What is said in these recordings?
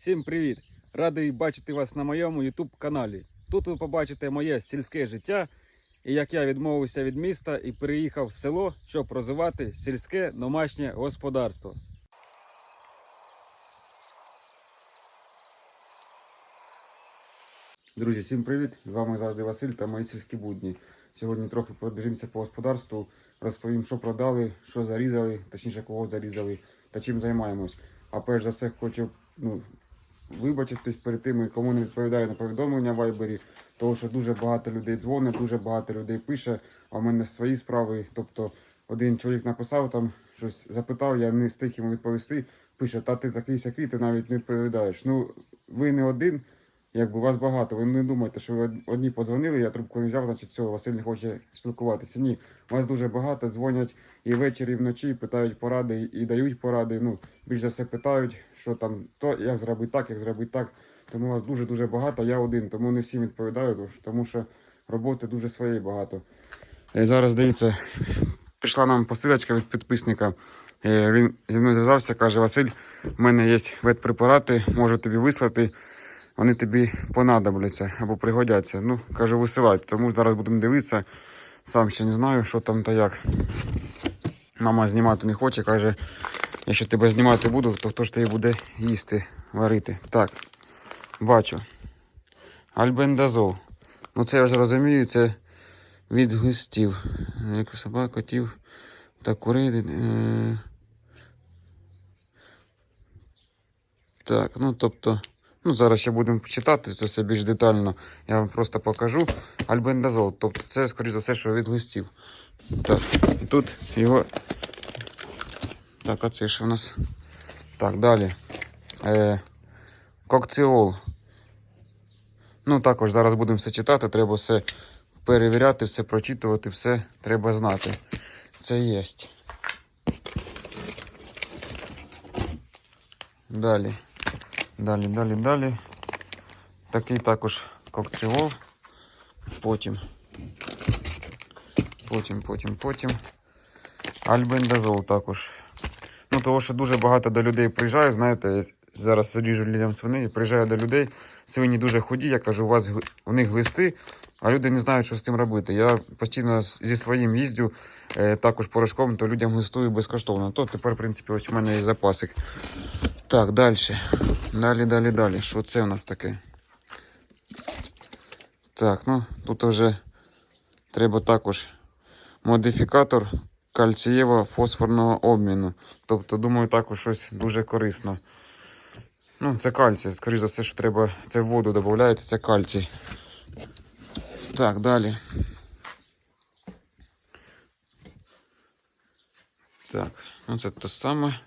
Всім привіт! Радий бачити вас на моєму YouTube каналі. Тут ви побачите моє сільське життя і як я відмовився від міста і переїхав в село, щоб розвивати сільське домашнє господарство. Друзі, всім привіт! З вами завжди Василь та мої сільські будні. Сьогодні трохи пробіжимося по господарству, розповім, що продали, що зарізали, точніше, кого зарізали та чим займаємось. А перш за все хочу ну, вибачитись перед тими, кому не відповідає на повідомлення в Вайбері, тому що дуже багато людей дзвонить, дуже багато людей пише, а в мене свої справи. Тобто один чоловік написав там щось запитав, я не встиг йому відповісти. Пише, та ти такий сякий, ти навіть не відповідаєш. Ну, ви не один, якби вас багато. Ви не думаєте, що ви одні подзвонили, я трубку не взяв, значить все, Василь не хоче спілкуватися. Ні, вас дуже багато, дзвонять і ввечері, і вночі, питають поради і дають поради. Ну, більш за все питають, що там, то як зробити так, як зробити так. Тому вас дуже-дуже багато, я один, тому не всім відповідаю, тому що- роботи дуже своєї багато. Е, Зараз дивіться, прийшла нам посилочка від підписника. Е, Він зі мною зв'язався, каже: Василь, в мене є ветпрепарати, можу тобі вислати. Вони тобі понадобляться або пригодяться. Ну, кажу, висилайте. Тому зараз будемо дивитися. Сам ще не знаю, що там та як. Мама знімати не хоче, каже, якщо тебе знімати буду, то хто ж тебе буде їсти, варити. Так, бачу. Альбендазол. Ну це я вже розумію, це від глистів. Як собак, котів та курей. Е... Так, ну тобто. Ну, зараз ще будемо читати це все більш детально. Я вам просто покажу. Альбендазол. Тобто це, скоріш за все, що від глистів. Так, і тут його. Так, а це що у нас? Так, далі. Е, Кокціол. Ну, також зараз будемо все читати, треба все перевіряти, все прочитувати, все треба знати. Це є. Далі. Далі, далі, далі. Такий також кокціол. Потім. Потім, потім, потім. Альбендазол також. Ну, того, що дуже багато до людей приїжджає, знаєте, я зараз ріжу людям свини, приїжджаю до людей, свині дуже худі, я кажу, у вас у них глисти, а люди не знають, що з цим робити. Я постійно зі своїм їздю, е, також порошком, то людям глистую безкоштовно. То тепер, в принципі, ось у мене є запасик. Так, далі. Далі, далі, далі. Що це у нас таке? Так, ну тут вже треба також модифікатор кальцієво-фосфорного обміну. Тобто, думаю, також щось дуже корисно. Ну, це кальцій. Скоріше за все, що треба. Це в воду додається, це кальцій. Так, далі. Так, ну це те саме.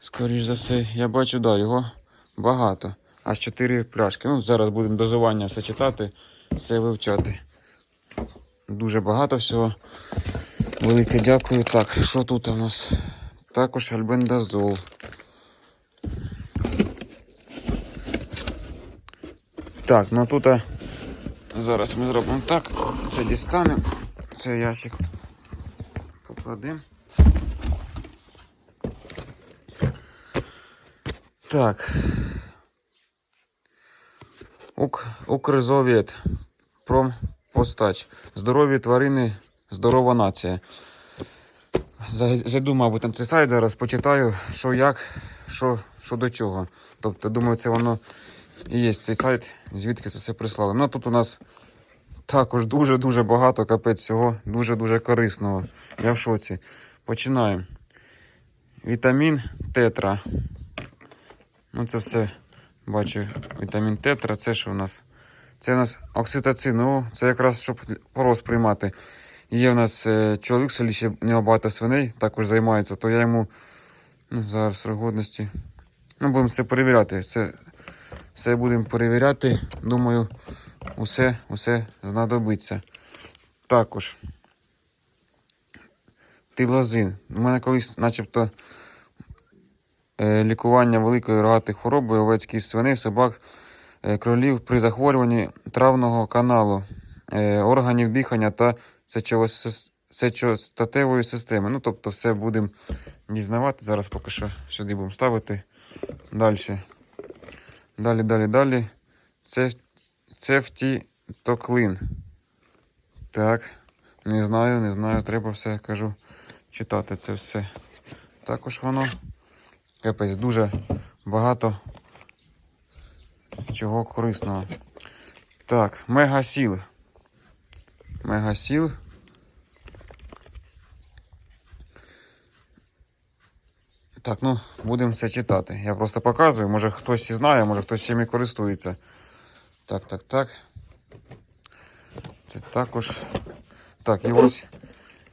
Скоріше за все, я бачу, да, його багато. Аж 4 пляшки. Ну, зараз будемо дозування все читати, все вивчати. Дуже багато всього. Велике дякую. Так, що тут у нас? Також альбендазол. Так, ну тут а, зараз ми зробимо так. Це дістанемо. Це ящик покладемо. Так. Ук, Укрзовет. Промпостач. Здорові тварини, здорова нація. За- Зайду, мабуть, на цей сайт зараз почитаю, що як, що, що до чого. Тобто, думаю, це воно і є цей сайт, звідки це все прислали. Ну тут у нас також дуже-дуже багато капець всього, дуже-дуже корисного. Я в шоці. Починаємо. Вітамін тетра. Ну, це все бачу. Вітамін тетра. Це що у нас? Це у нас окситоцин. О, це якраз щоб пороз приймати. Є у нас е, чоловік в селі, ще в нього багато свиней, також займається, то я йому ну, зараз годності. Ну, будемо все перевіряти. Все, все будемо перевіряти. Думаю, усе, усе знадобиться. Також. Тилозин. У мене колись, начебто, е, лікування великої рогатої хвороби овець свиней, собак, е, кролів при захворюванні травного каналу, е, органів дихання та сечостатевої системи. Ну, тобто, все будемо дізнавати. Зараз поки що сюди будемо ставити. Далі. Далі, далі, далі. Це, це втітоклин. Так. Не знаю, не знаю. Треба все, кажу, читати це все. Також воно. Капець, дуже багато чого корисного. Так, мегасіл. Мегасіл. Так, ну, будемо це читати. Я просто показую, може хтось і знає, може хтось чим і користується. Так, так, так. Це також. Так, і ось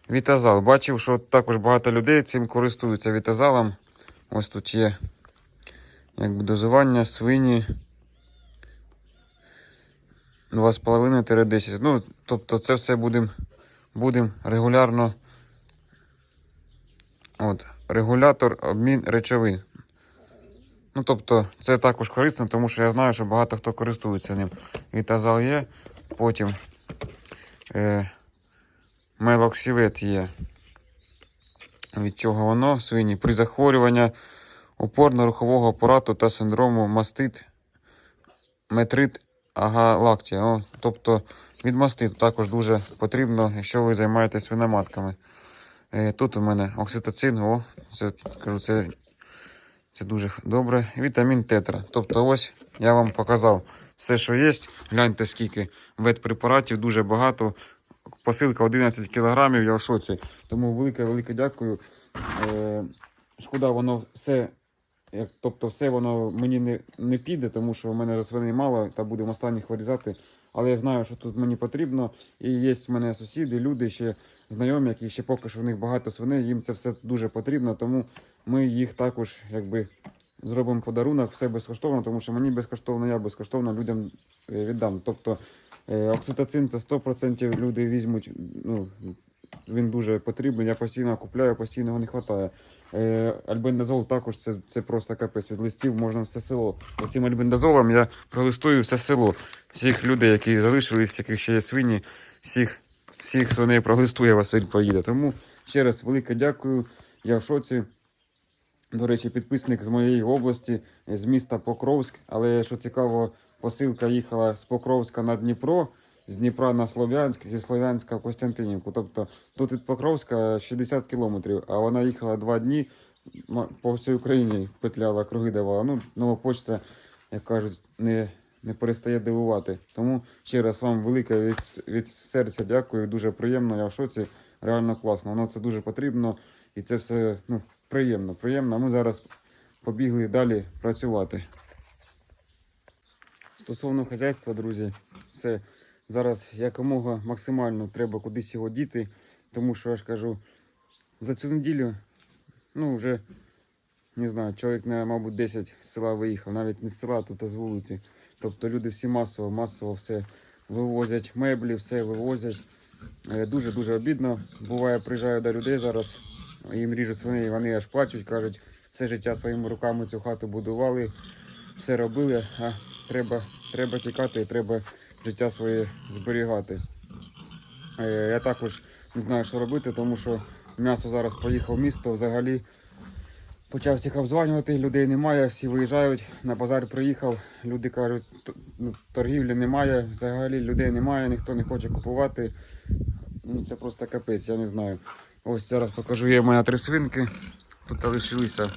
вітазал. Бачив, що також багато людей цим користуються вітазалом. Ось тут є якби дозування свині 2,5-10. Ну, тобто це все будемо будем регулярно. От, регулятор обмін речовин. Ну, тобто, це також корисно, тому що я знаю, що багато хто користується ним. Вітазал є, потім е, мелоксівет є. Від чого воно свині? При захворюванні опорно-рухового апарату та синдрому мастит, метрит, агалактія. О, тобто від маститу також дуже потрібно, якщо ви займаєтесь свиноматками. Е, Тут у мене окситоцин, о, це, кажу, це, це дуже добре. Вітамін тетра. Тобто, ось я вам показав все, що є. Гляньте, скільки ветпрепаратів, дуже багато. Посилка 11 кілограмів, я в шоці. Тому велике-велике дякую. Е, шкода, воно все. Як, тобто, все воно мені не, не піде, тому що в мене свиней мало та будемо останніх вирізати. Але я знаю, що тут мені потрібно. І є в мене сусіди, люди ще знайомі, які ще поки що в них багато свиней, їм це все дуже потрібно, тому ми їх також якби зробимо подарунок, все безкоштовно, тому що мені безкоштовно, я безкоштовно людям е, віддам. Тобто е, окситоцин це 100% люди візьмуть. Ну, він дуже потрібен. Я постійно купляю, постійно його не вистачає. Е, альбендазол також це, це просто капець. Від листів можна все село. Оцим альбендазолом я пролистую все село. Всіх людей, які залишились, яких ще є свині, всіх всіх свиней проглистує Василь поїде. Тому ще раз велике дякую. Я в шоці. До речі, підписник з моєї області, з міста Покровськ. Але що цікаво, посилка їхала з Покровська на Дніпро, з Дніпра на Слов'янськ, зі Слов'янська в Костянтинівку. Тобто тут від Покровська 60 кілометрів, а вона їхала два дні по всій Україні петляла, круги давала. Ну, нова почта, як кажуть, не, не перестає дивувати. Тому ще раз вам велике від, від серця дякую. Дуже приємно. Я в шоці. Реально класно. Воно це дуже потрібно. І це все ну, приємно, приємно. Ми зараз побігли далі працювати. Стосовно хазяйства, друзі, це зараз якомога максимально треба кудись його діти, тому що я ж кажу, за цю неділю, ну вже не знаю, чоловік, мабуть, 10 з села виїхав, навіть не з села, тут а з вулиці. Тобто люди всі масово, масово все вивозять меблі, все вивозять. Е, Дуже-дуже обідно. Буває, приїжджаю до людей зараз, їм ріжуть свиней, вони аж плачуть, кажуть, все життя своїми руками цю хату будували, все робили, а треба, треба тікати, треба життя своє зберігати. Е, Я також не знаю, що робити, тому що м'ясо зараз поїхав в місто взагалі. Почав всіх обзванювати, людей немає, всі виїжджають, на базар приїхав, люди кажуть, ну, торгівлі немає, взагалі людей немає, ніхто не хоче купувати. Ну, це просто капець, я не знаю. Ось зараз покажу, є моя три свинки. Тут лишилися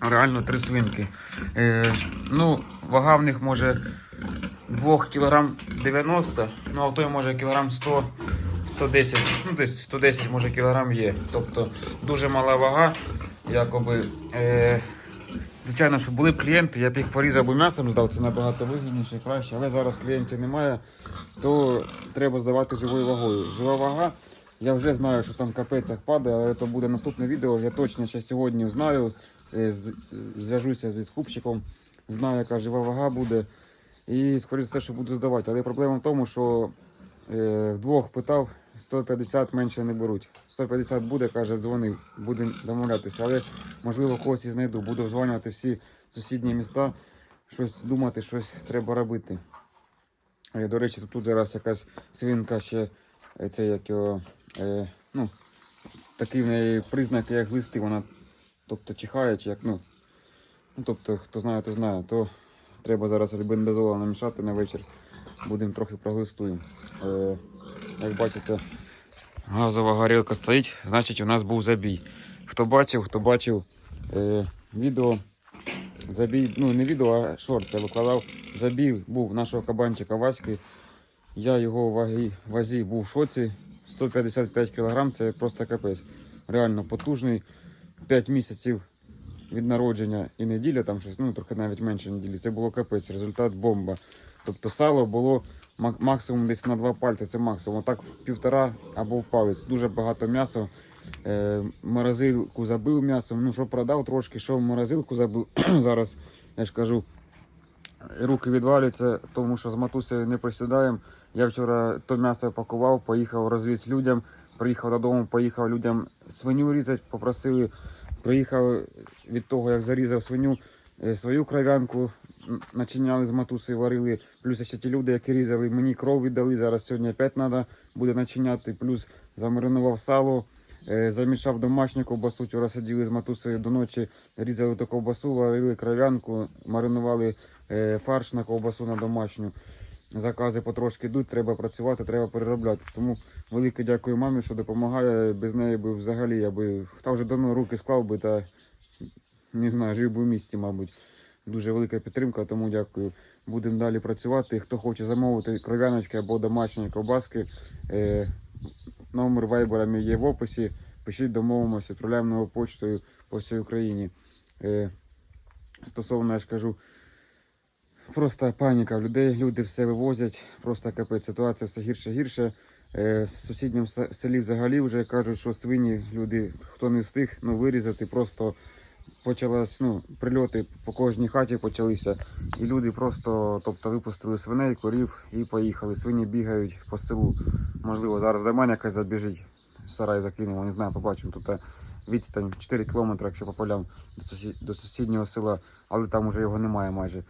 реально три свинки. Е, ну, вага в них може 2 кг 90, ну а в той може кілограм 100 110, ну десь 110 може кілограм є. Тобто дуже мала вага. Якоби, е, звичайно, що були б клієнти, я б їх порізав би м'ясом здав, це набагато вигідніше, краще. Але зараз клієнтів немає, то треба здавати живою вагою. Жива вага, я вже знаю, що там капець падає, але це буде наступне відео. Я точно ще сьогодні знаю. Е, Зв'яжуся зі скупщиком, знаю, яка жива вага буде. І скоріше все, що буду здавати. Але проблема в тому, що вдвох питав, 150 менше не беруть. 150 буде, каже, дзвонив, будемо домовлятися. Але можливо когось і знайду. Буду дзвонювати всі сусідні міста, щось думати, щось треба робити. Е, До речі, тут зараз якась свинка ще, е, це як його, е, ну, такий в неї признак, як глисти, вона тобто чихає, чи як, ну, Ну, тобто, хто знає, то знає, то треба зараз альбендазола намішати на вечір. Будемо трохи проглистуємо. Е, як бачите, газова горілка стоїть, значить у нас був забій. Хто бачив, хто бачив е, відео, забій, ну не відео, а шорт це викладав. Забій був нашого кабанчика Васьки. Я його у вагі, вазі був в шоці. 155 кг це просто капець. Реально потужний. 5 місяців від народження і неділя, там щось, ну трохи навіть менше неділі. Це було капець. Результат бомба. Тобто сало було максимум десь на два пальці, це максимум. Так в півтора або в палець. Дуже багато м'яса. Е, морозилку забив м'ясом. Ну, що продав трошки, що в морозилку забив. Зараз я ж кажу, руки відвалюються, тому що з матусею не присідаємо. Я вчора то м'ясо пакував, поїхав розвіз людям. Приїхав додому, поїхав людям свиню різати, попросили. Приїхав від того, як зарізав свиню, е, свою кров'янку начиняли з матусею, варили. Плюс ще ті люди, які різали, мені кров віддали. Зараз сьогодні опять треба буде начиняти. Плюс замаринував сало, е, замішав домашню ковбасу. Вчора сиділи з матусею до ночі, різали ту ковбасу, варили кров'янку, маринували е, фарш на ковбасу на домашню. Закази потрошки йдуть, треба працювати, треба переробляти. Тому велике дякую мамі, що допомагає. Без неї би взагалі я би та вже давно руки склав би та не знаю, жив би в місті, мабуть. Дуже велика підтримка, тому дякую. Будемо далі працювати. Хто хоче замовити кров'яночки або домашні ковбаски, е, номер вайбера мій є в описі. Пишіть, домовимося, відправляємо новою почтою по всій Україні. Е, стосовно, я ж кажу, просто паніка в людей, люди все вивозять, просто капець. Ситуація все гірше гірше. Е, в сусідньому селі взагалі вже кажуть, що свині люди, хто не встиг, ну вирізати, просто почалось, ну, прильоти по кожній хаті почалися. І люди просто тобто, випустили свиней, корів і поїхали. Свині бігають по селу. Можливо, зараз до мене якась забіжить, сарай закинемо, не знаю, побачимо. Тут е, відстань 4 кілометри, якщо по полям до, сусіднього села, але там вже його немає майже.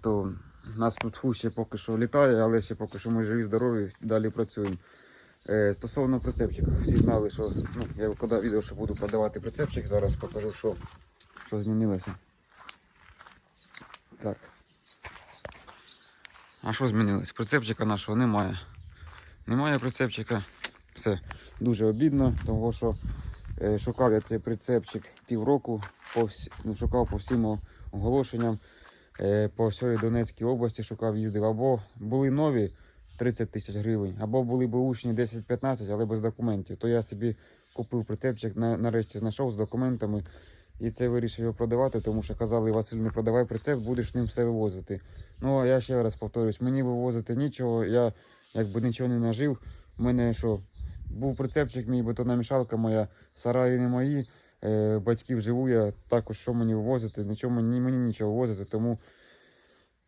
То нас тут фу поки що літає, але ще поки що ми живі, здорові, далі працюємо. Е, стосовно прицепчика, всі знали, що ну, я викладав відео, що буду продавати прицепчик. Зараз покажу, що, що змінилося. Так. А що змінилось? Прицепчика нашого немає. Немає прицепчика. Все дуже обідно, тому що е, шукав я цей прицепчик півроку, по всі, ну, шукав по всім оголошенням. Е, по всій Донецькій області шукав, їздив. Або були нові 30 тисяч гривень, або були б учні 10-15, але без документів. То я собі купив прицепчик, на, нарешті знайшов з документами. І це вирішив його продавати, тому що казали, Василь, не продавай прицеп, будеш ним все вивозити. Ну, а я ще раз повторюсь, мені вивозити нічого, я якби нічого не нажив. У мене що, був прицепчик, мій бетономішалка моя, сараї не мої, е, батьків живу я, також що мені вивозити, нічого мені, мені нічого вивозити, тому,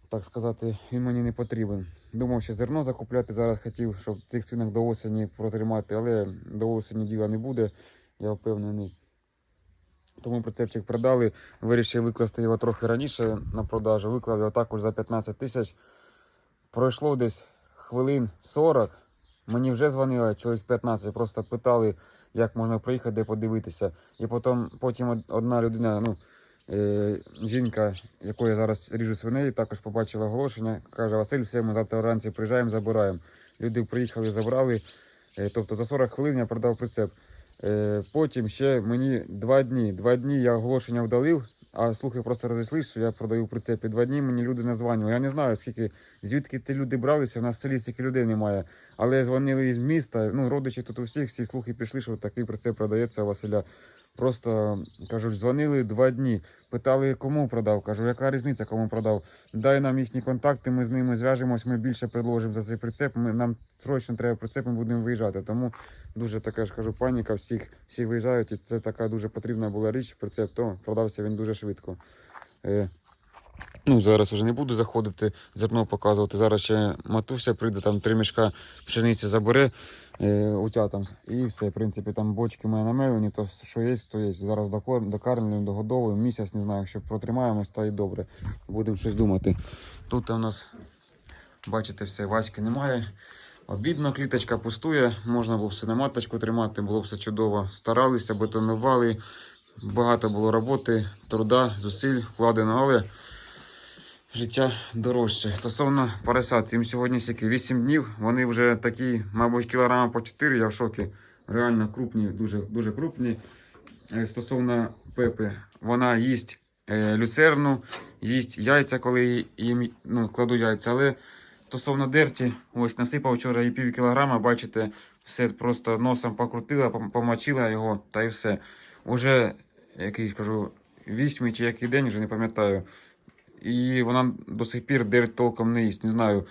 так сказати, він мені не потрібен. Думав, ще зерно закупляти, зараз хотів, щоб цих свинок до осені протримати, але до осені діла не буде, я впевнений. Тому прицепчик продали, вирішив викласти його трохи раніше на продажу. Виклав його також за 15 тисяч. Пройшло десь хвилин 40. Мені вже дзвонили чоловік 15, просто питали, як можна приїхати, де подивитися. І потім, потім одна людина, ну, е, жінка, якої я зараз ріжу свиней, також побачила оголошення. Каже, Василь, все, ми завтра вранці приїжджаємо, забираємо. Люди приїхали, забрали. Е, тобто за 40 хвилин я продав прицеп. Е, потім ще мені два дні. Два дні я оголошення вдалив, а слухи просто розійшли, що я продаю прицеп. І два дні мені люди названювали. Я не знаю, скільки, звідки ті люди бралися, в нас в селі стільки людей немає. Але дзвонили із міста, ну, родичі тут у всіх, всі слухи пішли, що такий прицеп продається у Василя. Просто кажуть, дзвонили два дні, питали, кому продав. Кажу, яка різниця, кому продав. Дай нам їхні контакти, ми з ними зв'яжемось, ми більше предложимо за цей прицеп. Ми, нам срочно треба прицеп, ми будемо виїжджати. Тому дуже така ж кажу, паніка, всіх, всі виїжджають, і це така дуже потрібна була річ, прицеп, то продався він дуже швидко. Ну, зараз вже не буду заходити, зерно показувати. Зараз ще матуся прийде, там три мішка пшениці забере е, утятам. І все, в принципі, там бочки мої намелені, то що є, то є. Зараз докармлюємо, догодовуємо, місяць, не знаю, якщо протримаємось, то і добре. Будемо щось думати. Тут у нас, бачите, все, Васьки немає. Обідно, кліточка пустує, можна було б все на маточку тримати, було б все чудово. Старалися, бетонували, Багато було роботи, труда, зусиль вкладено, але життя дорожче. Стосовно поросят, їм сьогодні стільки 8 днів. Вони вже такі, мабуть, кілограма по 4, я в шокі. Реально крупні, дуже, дуже крупні. Е, Стосовно Пепи, вона їсть е, люцерну, їсть яйця, коли їм ну, кладу яйця. Але стосовно дерті, ось насипав вчора і пів кілограма, бачите, все просто носом покрутила, пом- помочила його та і все. Уже який кажу, вісьмий чи який день, вже не пам'ятаю. І вона до сих пір дерть толком не їсть, не знаю.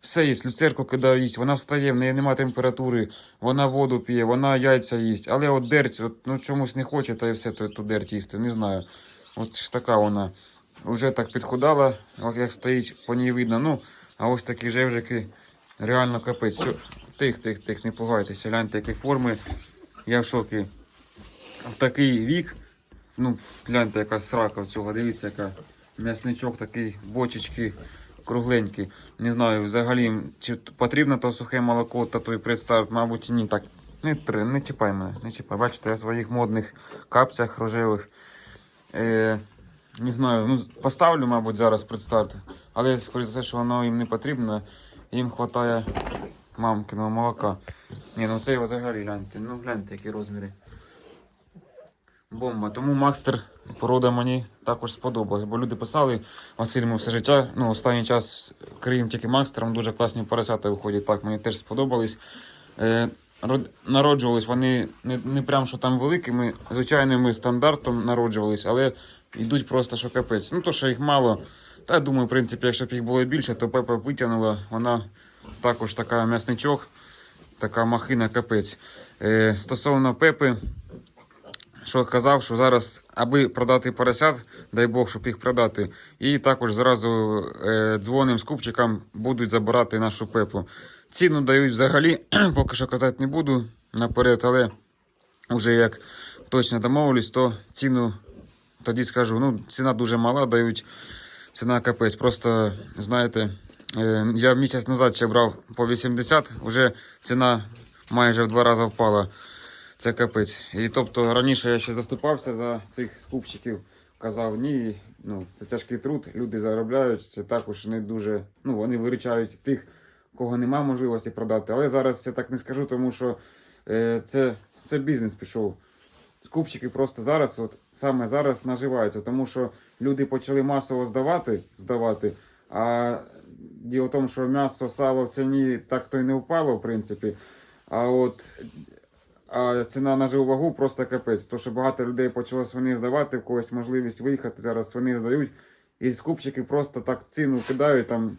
Все їсть, люцерку кидаю їсть, вона встає, в неї немає температури, вона воду п'є, вона яйця їсть. Але от дерть, от, ну чомусь не хоче, та і все ту, дерть їсти, не знаю. От ж така вона. Вже так підхудала, як стоїть, по ній видно. Ну, а ось такі жевжики, реально капець. Тих, тих, тих, не пугайтеся, гляньте, які форми. Я в шокі. В такий вік, ну, гляньте, яка срака в цього, дивіться, яка м'ясничок такий, бочечки кругленькі. Не знаю, взагалі, чи потрібно то сухе молоко та той предстарт, мабуть, ні. Так, не, тр- не чіпай мене, не чіпай. Бачите, я в своїх модних капцях рожевих. Е, не знаю, ну, поставлю, мабуть, зараз предстарт. Але, скоріше все, що воно їм не потрібно. Їм вистачає мамкиного молока. Ні, ну це взагалі гляньте. Ну гляньте, які розміри. Бомба. Тому Макстер порода мені також сподобалась. Бо люди писали, Василь, ми все життя, ну, останній час криєм тільки Макстером, дуже класні поросята виходять. Так, мені теж сподобались. Е, народжувались вони не, не прям що там великими, звичайними стандартом народжувались, але йдуть просто що капець. Ну, то, що їх мало. Та думаю, в принципі, якщо б їх було більше, то Пепа витягнула. Вона також така м'ясничок, така махина капець. Е, стосовно Пепи, що казав, що зараз, аби продати поросят, дай Бог, щоб їх продати, і також зразу е, дзвоним з купчиком будуть забирати нашу пепу. Ціну дають взагалі, поки що казати не буду наперед, але вже як точно домовились, то ціну тоді скажу, ну, ціна дуже мала, дають ціна капець. Просто, знаєте, е, я місяць назад ще брав по 80, вже ціна майже в два рази впала. Це капець. І тобто раніше я ще заступався за цих скупщиків, казав, ні, ну це тяжкий труд, люди заробляють, це також не дуже. Ну, вони виручають тих, кого нема можливості продати. Але зараз я так не скажу, тому що е, це, це бізнес пішов. Скупщики просто зараз, от саме зараз наживаються, тому що люди почали масово здавати, здавати. А діло в тому, що м'ясо, сало в ціні так то й не впало, в принципі. А от а ціна на живу просто капець. То, що багато людей почало свини здавати, в когось можливість виїхати, зараз свини здають. І скупщики просто так ціну кидають, там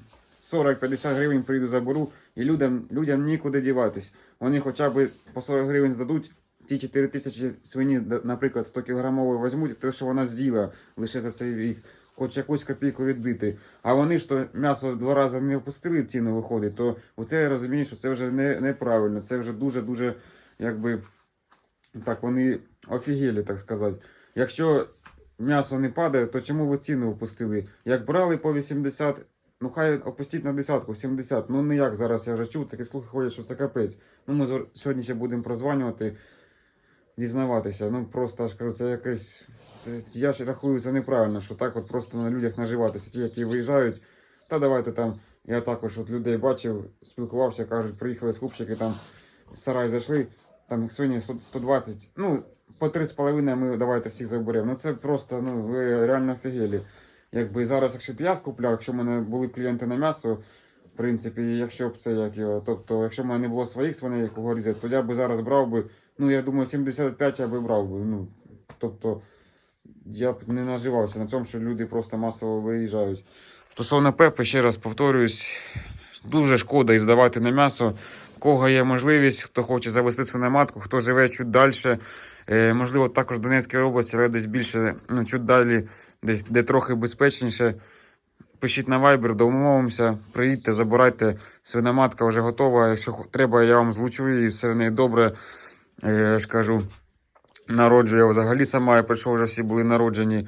40-50 гривень прийду заберу, і людям, людям нікуди діватись. Вони хоча б по 40 гривень здадуть, ті 4 тисячі свині, наприклад, 100 кілограмової візьмуть, те, що вона з'їла лише за цей рік. Хоч якусь копійку відбити. А вони то м'ясо два рази не опустили ціну виходить, то оце я розумію, що це вже не, неправильно. Це вже дуже-дуже, якби так, вони офігелі, так сказати. Якщо м'ясо не падає, то чому ви ціну опустили? Як брали по 80, ну хай опустіть на десятку, 70. Ну ніяк зараз я вже чув, такі слухи ходять, що це капець. Ну ми сьогодні ще будемо прозванювати, дізнаватися. Ну просто я ж кажу, це якесь. Це, я ж рахую, це неправильно, що так от просто на людях наживатися. Ті, які виїжджають, та давайте там. Я також от людей бачив, спілкувався, кажуть, приїхали скупщики, там в сарай зайшли, там їх свині 120, ну, по 3,5 ми давайте всіх заберемо. Ну це просто, ну, ви реально офігелі. Якби зараз, якщо б я скупляв, якщо в мене були клієнти на м'ясо, в принципі, якщо б це як його, тобто, якщо в мене не було своїх свиней, кого різати, то я би зараз брав би, ну я думаю, 75 я би брав би. Ну, тобто, я б не наживався на цьому, що люди просто масово виїжджають. Стосовно Пепи, ще раз повторююсь, дуже шкода і здавати на м'ясо. Кого є можливість, хто хоче завести свиноматку, хто живе чуть далі, е, можливо, також в Донецькій області, але десь більше, ну, чуть далі, десь де трохи безпечніше. Пишіть на Viber, домовимося, приїдьте, забирайте. Свиноматка вже готова. Якщо треба, я вам злучу її, все в неї добре. Е, я ж кажу, народжує взагалі сама, я прийшов, вже всі були народжені.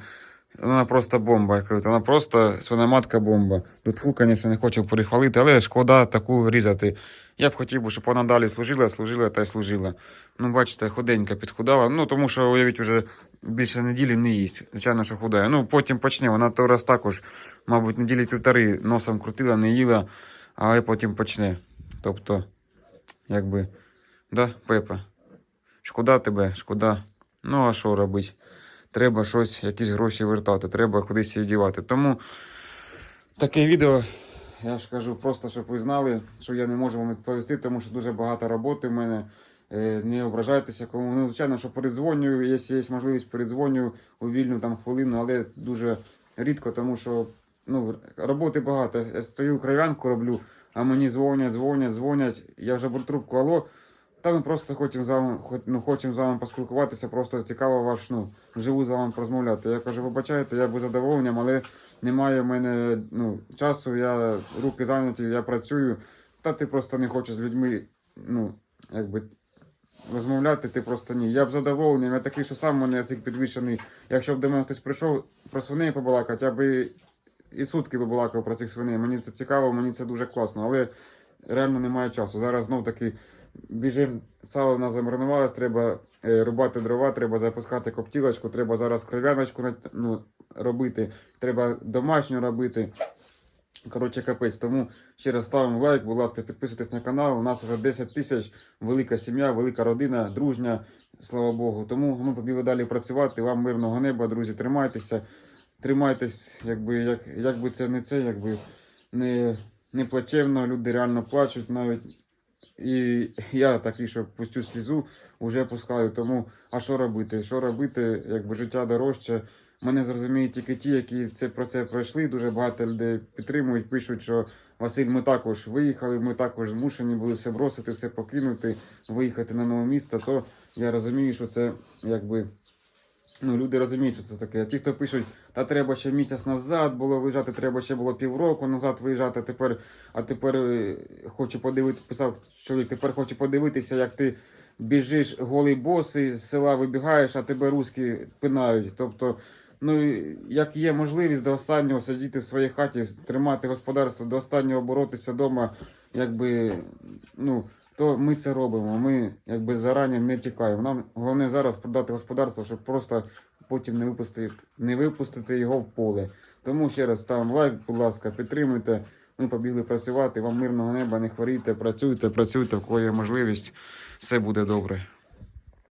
Вона просто бомба, вона просто свиноматка бомба. Фу, звісно, не хочу перехвалити, але шкода таку різати. Я б хотів, щоб вона далі служила, служила та й служила. Ну, бачите, худенька підхудала. Ну, тому що, уявіть, вже більше неділі не їсть. Звичайно, що худає. Ну, потім почне. Вона то раз також, мабуть, неділі півтори носом крутила, не їла, але потім почне. Тобто, якби, да, Пепа? Шкода тебе, шкода. Ну, а що робити? Треба щось, якісь гроші вертати, треба кудись її дівати. Тому таке відео, я ж кажу, просто щоб ви знали, що я не можу вам відповісти, тому що дуже багато роботи в мене. Е, Не ображайтеся, кому ну, звичайно, що передзвоню, якщо є можливість, передзвоню у вільну там хвилину, але дуже рідко, тому що ну, роботи багато. Я стою кров'янку роблю, а мені дзвонять, дзвонять, дзвонять. Я вже беру трубку, алло. Та ми просто хочемо з вами, ну, хочемо з вами поспілкуватися, просто цікаво ваш, ну, живу з вами порозмовляти. Я кажу, вибачайте, я би задоволенням, але немає в мене ну, часу, я руки зайняті, я працюю. Та ти просто не хочеш з людьми, ну, якби. Розмовляти ти просто ні. Я б з задоволенням, я такий, що сам мене язик підвищений. Якщо б до мене хтось прийшов про свиней побалакати, я би і сутки би балакав про цих свиней. Мені це цікаво, мені це дуже класно, але реально немає часу. Зараз знов таки біжим, сало в нас замаринувалось, треба е, рубати дрова, треба запускати коптілочку, треба зараз кров'яночку ну, робити, треба домашню робити. Коротше, капець. Тому ще раз ставимо лайк, будь ласка, підписуйтесь на канал. У нас вже 10 тисяч, велика сім'я, велика родина, дружня, слава Богу. Тому ми побігли далі працювати. Вам мирного неба, друзі, тримайтеся. Тримайтесь, якби, як, як би це не це, якби не, не плачевно, люди реально плачуть навіть. І я такий, що пустю слізу, вже пускаю. Тому, а що робити? Що робити, якби життя дорожче. Мене зрозуміють тільки ті, які це про це пройшли. Дуже багато людей підтримують, пишуть, що Василь, ми також виїхали, ми також змушені були все бросити, все покинути, виїхати на нове місто. То я розумію, що це якби. Ну, люди розуміють, що це таке. Ті, хто пишуть, та треба ще місяць назад було виїжджати, треба ще було півроку назад виїжджати, а тепер, а тепер е, хочу подивитися, писав чоловік, тепер хочу подивитися, як ти біжиш голий босий, з села вибігаєш, а тебе руски пинають. Тобто, ну, як є можливість до останнього сидіти в своїй хаті, тримати господарство, до останнього боротися вдома, якби, ну, то ми це робимо. Ми якби зарані не тікаємо. Нам головне зараз продати господарство, щоб просто потім не випустити, не випустити його в поле. Тому ще раз ставимо лайк, будь ласка, підтримуйте. Ми побігли працювати. Вам мирного неба, не хворійте, працюйте, працюйте, в кого є можливість. Все буде добре.